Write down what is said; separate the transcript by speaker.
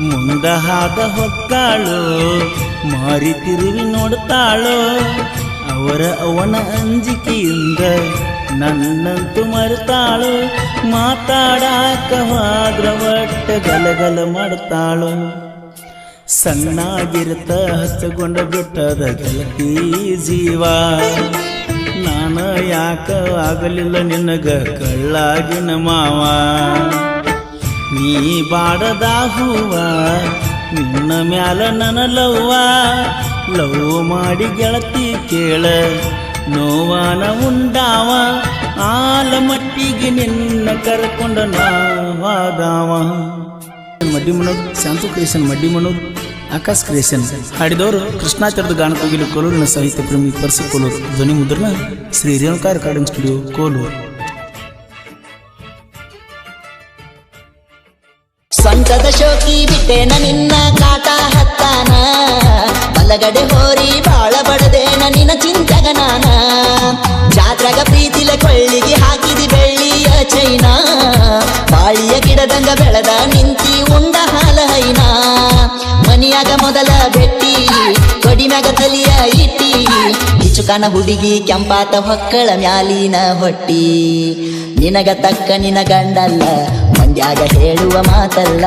Speaker 1: ಮುಂದ ಹಾದ ಹೊಕ್ಕಾಳು, ಮಾರಿ ತಿರುವಿ ನೋಡ್ತಾಳು. ಅವರ ಅವನ ಅಂಜಿಕೆಯಿಂದ ನನ್ನಂತು ಮರೆತಾಳು. ಮಾತಾಡಾಕ ಹೋದ್ರ ಒಟ್ಟ ಗಲಗಲ ಮಾಡ್ತಾಳು. ಸಣ್ಣಾಗಿರುತ್ತ ಹಚ್ಚಗೊಂಡ ಬಿಟ್ಟದ ಗಲತಿ ಜೀವ. ನಾನು ಯಾಕ ಆಗಲಿಲ್ಲ ನಿನಗ ಕಳ್ಳಾಗಿನ ಮಾವ. ನೀ ಬಾಡದ ಹೂವ ನಿನ್ನ ಮ್ಯಾಲ ನನ ಲವ್ವ ಲವ್ ಮಾಡಿ ಗೆಳತಿ ಕೇಳ, ನೋವಾನ ಉಂಡಾವ. ಆಲ ಮಟ್ಟಿಗೆ ನಿನ್ನ ಕರ್ಕೊಂಡ ನಾವಾದಾವ ಮಡ್ಡಿ ಮನೋದ್, ಶಾಂತು ಕ್ರಿಯೇಷನ್, ಮಡ್ಡಿ ಮನೋದ್, ಆಕಾಶ್ ಕ್ರಿಯೇಷನ್. ಹಾಡಿದವರು ಕೃಷ್ಣಾಚಾರ್ಯದ ಗಾನ ಕೋಗಿಲು, ಕೋಲೂರಿನ ಸಾಹಿತ್ಯ ಪ್ರೇಮಿ ಪರ್ಸು ಕೋಲೂರು. ಧ್ವನಿ ಮುದ್ರಣ ಶ್ರೀ ರೇಣುಕಾ ರೆಕಾರ್ಡಿಂಗ್ ಸ್ಟುಡಿಯೋ, ಕೋಲೂರು.
Speaker 2: ಸ್ವಂತದ ಶೋಕಿ ಬಿಟ್ಟೇನ ನಿನ್ನ ಕಾಟ ಹತ್ತಾನ? ಬಲಗಡೆ ಹೋರಿ ಬಾಳ ಬಡದೇನ ನಿನ್ನ ಚಿಂತಗ ನಾನ? ಜಾತ್ರೆಗ ಪ್ರೀತಿಲೆ ಕೊಳ್ಳಿಗೆ ಹಾಕಿದಿ ಬೆಳ್ಳಿಯ ಚೈನ? ಬಾಳಿಯ ಗಿಡದಂಗ ಬೆಳೆದ ನಿಂತಿ ಉಂಡ ಹಾಲ ಹೈನಾ ಮನಿಯಾಗ ಮೊದಲ ಬೆಟ್ಟಿ ಕೊಡಿಮ್ಯಾಗ ತಲಿಯ ಇಚುಕನ ಹುಡುಗಿ ಕೆಂಪಾತ ಹೊಕ್ಕಳ ಮ್ಯಾಲಿನ ಹೊಟ್ಟಿ. ನಿನಗ ತಕ್ಕ ನಿನ ಗಂಡಲ್ಲ ಮಂಡ್ಯಾಗ ಹೇಳುವ ಮಾತಲ್ಲ.